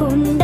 kun